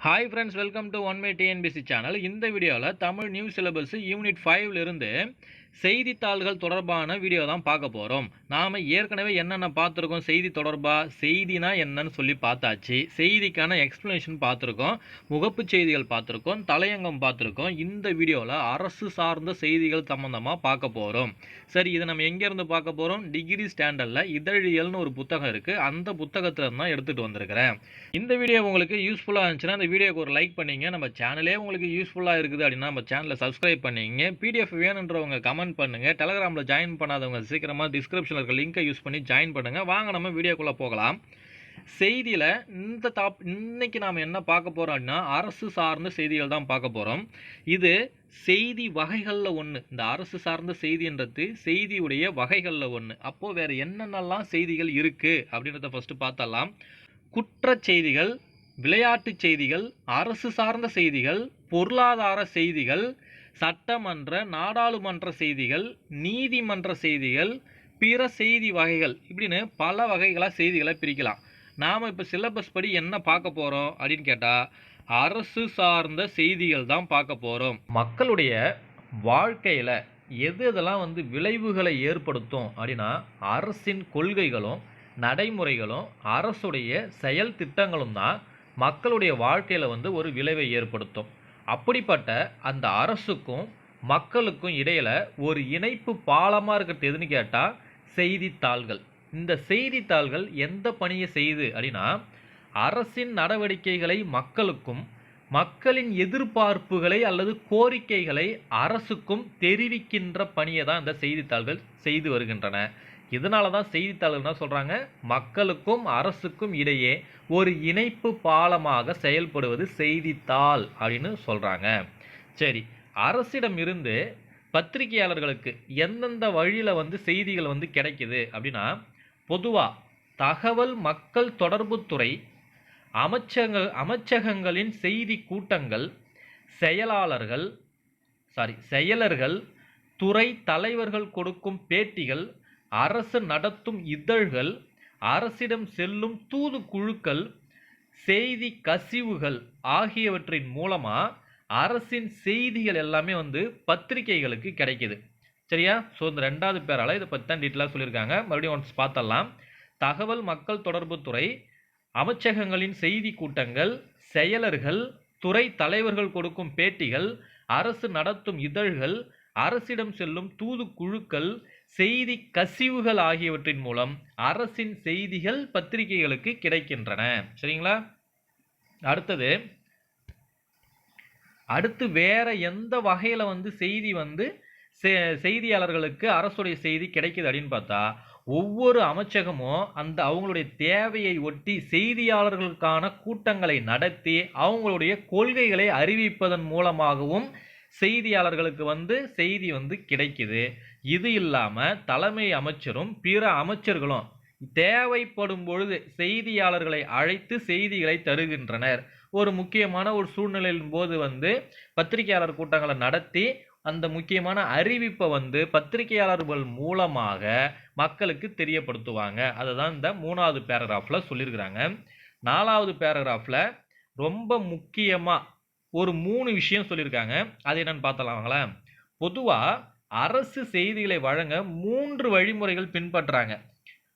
Hi friends welcome to one may TNPSC channel இந்த வீடியோவில் Tamil new syllabus unit ஃபைவ்ல இருந்து செய்தித்தாள்கள் தொடர்பான வீடியோ தான் பார்க்க போகிறோம் நாம் ஏற்கனவே என்னென்ன பார்த்துருக்கோம்? செய்தி தொடர்பாக செய்தினா என்னன்னு சொல்லி பார்த்தாச்சு. செய்திக்கான எக்ஸ்ப்ளனேஷன் பார்த்துருக்கோம். முகப்பு செய்திகள் பார்த்துருக்கோம். தலையங்கம் பார்த்துருக்கோம். இந்த வீடியோவில் அரசு சார்ந்த செய்திகள் சம்மந்தமாக பார்க்க போகிறோம் சரி இதை நம்ம எங்கேருந்து பார்க்க போகிறோம் டிகிரி ஸ்டாண்டர்டில் இதழியல்னு ஒரு புத்தகம் இருக்குது அந்த புத்தகத்தில் தான் எடுத்துகிட்டு வந்திருக்கிறேன். இந்த வீடியோ உங்களுக்கு யூஸ்ஃபுல்லாக இருந்துச்சுன்னா இந்த வீடியோக்கு ஒரு லைக் பண்ணிங்க. நம்ம சேனலே உங்களுக்கு யூஸ்ஃபுல்லாக இருக்குது அப்படின்னா நம்ம சேனலை சப்ஸ்கிரைப் பண்ணிங்க. பிடிஎஃப் வேணுன்றவங்க கமெண்ட் பண்ணுங்கள் டெலகிராமில் ஜாயின் பண்ணாதவங்க சீக்கிரமாக டிஸ்கிரிப்ஷனில் இருக்க லிங்கை யூஸ் பண்ணி ஜாயின் பண்ணுங்கள் வாங்க நம்ம வீடியோக்குள்ளே போகலாம். செய்தியில் இந்த டாப் இன்றைக்கி நாம் என்ன பார்க்க போகிறோம் அப்படின்னா அரசு சார்ந்த செய்திகள் தான் பார்க்க போகிறோம் இது செய்தி வகைகளில் ஒன்று இந்த அரசு சார்ந்த செய்தின்றது செய்தியுடைய வகைகளில் ஒன்று அப்போது வேறு என்னென்னலாம் செய்திகள் இருக்குது அப்படின்றத ஃபஸ்ட்டு பார்த்தலாம் குற்றச் செய்திகள் விளையாட்டுச் செய்திகள் அரசு சார்ந்த செய்திகள் பொருளாதார செய்திகள் சட்டமன்ற நாடாளுமன்ற செய்திகள் நீதிமன்ற செய்திகள் பிற செய்தி வகைகள் இப்படின்னு பல வகைகளாக செய்திகளை பிரிக்கலாம். நாம் இப்போ சிலபஸ் படி என்ன பார்க்க போகிறோம் அப்படின்னு கேட்டால் அரசு சார்ந்த செய்திகள் தான் பார்க்க போகிறோம் மக்களுடைய வாழ்க்கையில் எது எதெல்லாம் வந்து விளைவுகளை ஏற்படுத்தும் அப்படின்னா அரசின் கொள்கைகளும் நடைமுறைகளும் அரசுடைய செயல் திட்டங்களும் தான் மக்களுடைய வாழ்க்கையில் வந்து ஒரு விளைவை ஏற்படுத்தும். அப்படிப்பட்ட அந்த அரசுக்கும் மக்களுக்கும் இடையில் ஒரு இணைப்பு பாலமாக இருக்கிறது எதுன்னு கேட்டால் செய்தித்தாள்கள். இந்த செய்தித்தாள்கள் எந்த பணியை செய்யுது அப்படின்னா அரசின் நடவடிக்கைகளை மக்களுக்கும் மக்களின் எதிர்பார்ப்புகளை அல்லது கோரிக்கைகளை அரசுக்கும் தெரிவிக்கின்ற பணியை தான் இந்த செய்தித்தாள்கள் செய்து வருகின்றன. இதனால தான் செய்தித்தாள்கள் என்ன சொல்கிறாங்க மக்களுக்கும் அரசுக்கும் இடையே ஒரு இணைப்பு பாலமாக செயல்படுவது செய்தித்தாள் அப்படின்னு சொல்கிறாங்க சரி அரசிடம் இருந்து பத்திரிகையாளர்களுக்கு எந்தெந்த வழியில் வந்து செய்திகள் வந்து கிடைக்குது அப்படின்னா பொதுவாக தகவல் மக்கள் தொடர்புத்துறை அமைச்சக அமைச்சகங்களின் செய்தி கூட்டங்கள் செயலாளர்கள் சாரி செயலர்கள் துறை தலைவர்கள் கொடுக்கும் பேட்டிகள் அரசு நடத்தும் இதழ்கள் அரசிடம் செல்லும் தூதுக்குழுக்கள் செய்தி கசிவுகள் ஆகியவற்றின் மூலமாக அரசின் செய்திகள் எல்லாமே வந்து பத்திரிகைகளுக்கு கிடைக்கிது. சரியா? ஸோ இந்த ரெண்டாவது பேரால் இதை பற்றி தான் டீட்டெயிலாக சொல்லியிருக்காங்க. மறுபடியும் ஒன்ஸ் பார்த்தலாம் தகவல் மக்கள் தொடர்புத்துறை அமைச்சகங்களின் செய்தி கூட்டங்கள் செயலர்கள் துறை தலைவர்கள் கொடுக்கும் பேட்டிகள் அரசு நடத்தும் இதழ்கள் அரசிடம் செல்லும் தூதுக்குழுக்கள் செய்தி கசிவுகள் ஆகியவற்றின் மூலம் அரசின் செய்திகள் பத்திரிகைகளுக்கு கிடைக்கின்றன. சரிங்களா? அடுத்தது அடுத்து வேற எந்த வகையில் வந்து செய்தி வந்து செய்தியாளர்களுக்கு அரசுடைய செய்தி கிடைக்குது அப்படின்னு பார்த்தா ஒவ்வொரு அமைச்சகமும் அந்த அவங்களுடைய தேவையை ஒட்டி செய்தியாளர்களுக்கான கூட்டங்களை நடத்தி அவங்களுடைய கொள்கைகளை அறிவிப்பதன் மூலமாகவும் செய்தியாளர்களுக்கு வந்து செய்தி வந்து கிடைக்குது. இது இல்லாமல் தலைமை அமைச்சரும் பிற அமைச்சர்களும் தேவைப்படும் பொழுது செய்தியாளர்களை அழைத்து செய்திகளை தருகின்றனர். ஒரு முக்கியமான ஒரு சூழ்நிலையின் போது வந்து பத்திரிகையாளர் கூட்டங்களை நடத்தி அந்த முக்கியமான அறிவிப்பை வந்து பத்திரிகையாளர்கள் மூலமாக மக்களுக்கு தெரியப்படுத்துவாங்க. அதை தான் இந்த மூணாவது பேராகிராஃபில் சொல்லியிருக்கிறாங்க. நாலாவது பேராகிராஃபில் ரொம்ப முக்கியமாக ஒரு மூணு விஷயம் சொல்லியிருக்காங்க. அது என்னன்னு பார்த்தலாம் வாங்களேன் பொதுவாக அரசு செய்திகளை வழங்க மூன்று வழிமுறைகள் பின்பற்றாங்க.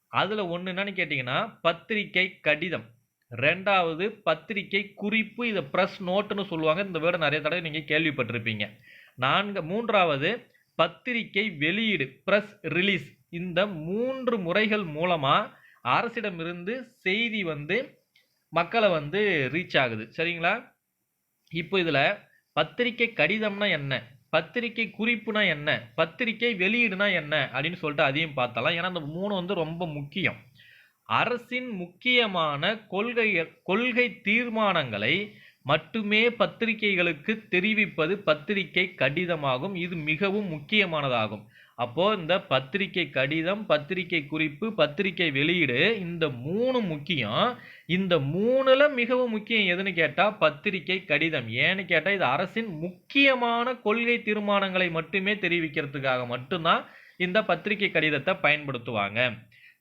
அதில் ஒன்று என்னன்னு கேட்டிங்கன்னா பத்திரிகை கடிதம். ரெண்டாவது பத்திரிகை குறிப்பு இதை ப்ரெஸ் நோட்டுன்னு சொல்லுவாங்க. இந்த வேர்டு நிறைய தடவை நீங்கள் கேள்விப்பட்டிருப்பீங்க. நான்கு மூன்றாவது பத்திரிகை வெளியீடு ப்ரெஸ் ரிலீஸ் இந்த மூன்று முறைகள் மூலமாக அரசிடமிருந்து செய்தி வந்து மக்களை வந்து ரீச் ஆகுது. சரிங்களா? இப்போ இதில் பத்திரிகை கடிதம்னா என்ன? பத்திரிகை குறிப்புனா என்ன? பத்திரிகை வெளியீடுனா என்ன? அப்படின்னு சொல்லிட்டு அதையும் பார்த்தலாம் ஏன்னா அந்த மூணு வந்து ரொம்ப முக்கியம். அரசின் முக்கியமான கொள்கை கொள்கை தீர்மானங்களை மட்டுமே பத்திரிகைகளுக்கு தெரிவிப்பது பத்திரிகை கடிதமாகும். இது மிகவும் முக்கியமானதாகும். அப்போ இந்த பத்திரிகை கடிதம் பத்திரிகை குறிப்பு பத்திரிகை வெளியீடு இந்த மூணு முக்கியம். இந்த மூணுல மிகவும் முக்கியம் எதுன்னு கேட்டா பத்திரிகை கடிதம். ஏன்னு கேட்டா இது அரசின் முக்கியமான கொள்கை தீர்மானங்களை மட்டுமே தெரிவிக்கிறதுக்காக மட்டும்தான் இந்த பத்திரிகை கடிதத்தை பயன்படுத்துவாங்க.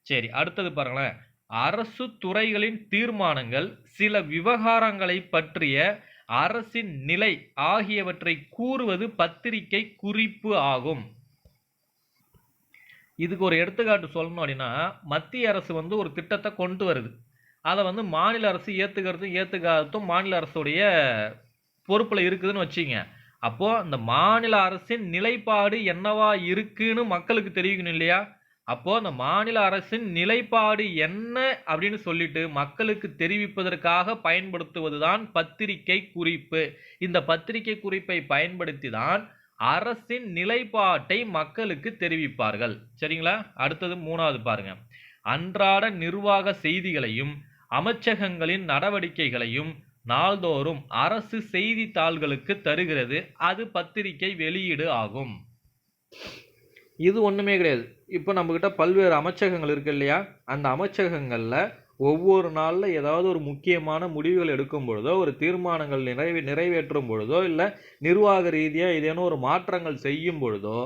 சரி அடுத்தது பாருங்களேன். அரசு துறைகளின் தீர்மானங்கள் சில விவகாரங்களை பற்றிய அரசின் நிலை ஆகியவற்றை கூறுவது பத்திரிகை குறிப்பு ஆகும். இதுக்கு ஒரு எடுத்துக்காட்டு சொல்லணும் அப்படின்னா மத்திய அரசு வந்து ஒரு திட்டத்தை கொண்டு வருது. அதை வந்து மாநில அரசு ஏற்றுக்கிறதும் ஏற்றுக்காததும் மாநில அரசுடைய பொறுப்பில் இருக்குதுன்னு வச்சிங்க அப்போது அந்த மாநில அரசின் நிலைப்பாடு என்னவா இருக்குன்னு மக்களுக்கு தெரிவிக்கணும் இல்லையா? அப்போது அந்த மாநில அரசின் நிலைப்பாடு என்ன அப்படின்னு சொல்லிட்டு மக்களுக்கு தெரிவிப்பதற்காக பயன்படுத்துவதுதான் பத்திரிகை குறிப்பு. இந்த பத்திரிகை குறிப்பை பயன்படுத்தி தான் அரசின் நிலைப்பாட்டை மக்களுக்கு தெரிவிப்பார்கள். சரிங்களா? அடுத்தது மூணாவது பாருங்க. அன்றாட நிர்வாக செய்திகளையும் அமைச்சகங்களின் நடவடிக்கைகளையும் நாள்தோறும் அரசு செய்தித்தாள்களுக்கு தருகிறது. அது பத்திரிகை வெளியீடு ஆகும். இது ஒன்றுமே கிடையாது. இப்போ நம்மக்கிட்ட பல்வேறு அமைச்சகங்கள் இருக்கு இல்லையா? அந்த அமைச்சகங்களில் ஒவ்வொரு நாளில் ஏதாவது ஒரு முக்கியமான முடிவுகள் எடுக்கும் பொழுதோ ஒரு தீர்மானங்கள் நிறைவே நிறைவேற்றும் பொழுதோ இல்லை நிர்வாக ரீதியாக ஏதேனும் ஒரு மாற்றங்கள் செய்யும் பொழுதோ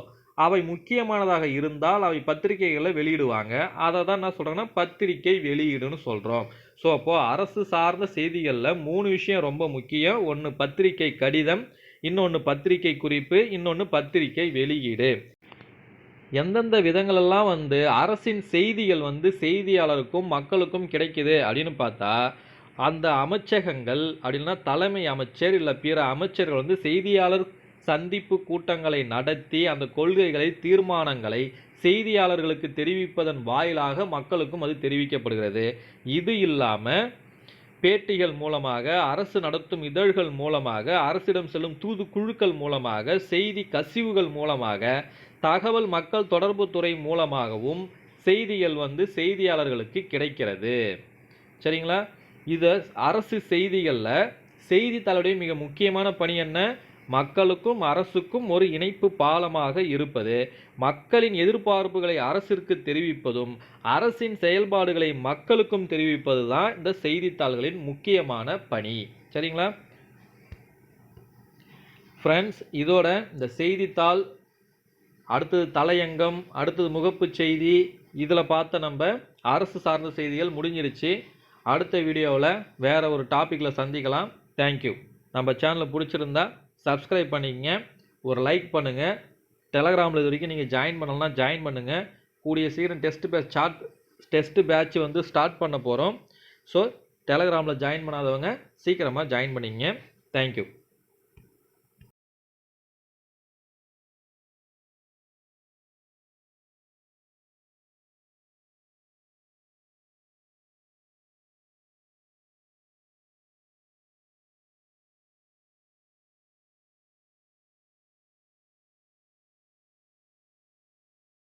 அவை முக்கியமானதாக இருந்தால் அவை பத்திரிகைகளை வெளியிடுவாங்க. அதை தான் என்ன சொல்கிறேன்னா பத்திரிகை வெளியீடுன்னு சொல்கிறோம் ஸோ அப்போது அரசு சார்ந்த செய்திகளில் மூணு விஷயம் ரொம்ப முக்கியம். ஒன்று பத்திரிகை கடிதம் இன்னொன்று பத்திரிகை குறிப்பு இன்னொன்று பத்திரிகை வெளியீடு. எந்தெந்த விதங்களெல்லாம் வந்து அரசின் செய்திகள் வந்து செய்தியாளருக்கும் மக்களுக்கும் கிடைக்குது அப்படின்னு பார்த்தா அந்த அமைச்சகங்கள் அப்படின்னா தலைமை அமைச்சர் இல்லை பிற அமைச்சர்கள் வந்து செய்தியாளர் சந்திப்பு கூட்டங்களை நடத்தி அந்த கொள்கைகளை தீர்மானங்களை செய்தியாளர்களுக்கு தெரிவிப்பதன் வாயிலாக மக்களுக்கும் அது தெரிவிக்கப்படுகிறது. இது இல்லாமல் பேட்டிகள் மூலமாக அரசு நடத்தும் இதழ்கள் மூலமாக அரசிடம் செல்லும் தூது குழுக்கள் மூலமாக செய்தி கசிவுகள் மூலமாக தகவல் மக்கள் தொடர்பு துறை மூலமாகவும் செய்திகள் வந்து செய்தியாளர்களுக்கு கிடைக்கிறது. சரிங்களா? இதை அரசு செய்திகளில் செய்தித்தாளுடைய மிக முக்கியமான பணி என்ன? மக்களுக்கும் அரசுக்கும் ஒரு இணைப்பு பாலமாக இருப்பது. மக்களின் எதிர்பார்ப்புகளை அரசிற்கு தெரிவிப்பதும் அரசின் செயல்பாடுகளை மக்களுக்கும் தெரிவிப்பது தான் இந்த செய்தித்தாள்களின் முக்கியமான பணி. சரிங்களா? ஃப்ரெண்ட்ஸ் இதோட இந்த செய்தித்தாள் அடுத்தது தலையங்கம் அடுத்தது முகப்பு செய்தி. இதில் பார்த்த நம்ம அரசு சார்ந்த செய்திகள் முடிஞ்சிருச்சு. அடுத்த வீடியோவில் வேறு ஒரு டாப்பிக்கில் சந்திக்கலாம். தேங்க்யூ நம்ம சேனலை பிடிச்சிருந்தா சப்ஸ்கிரைப் பண்ணிக்கங்க. ஒரு லைக் பண்ணுங்கள் டெலகிராமில் இது வரைக்கும் நீங்கள் ஜாயின் பண்ணலாம் ஜாயின் பண்ணுங்கள் கூடிய சீக்கிரம் test batch start test batch வந்து ஸ்டார்ட் பண்ண போகிறோம் ஸோ டெலகிராமில் ஜாயின் பண்ணாதவங்க சீக்கிரமாக ஜாயின் பண்ணிக்கங்க. தேங்க்யூ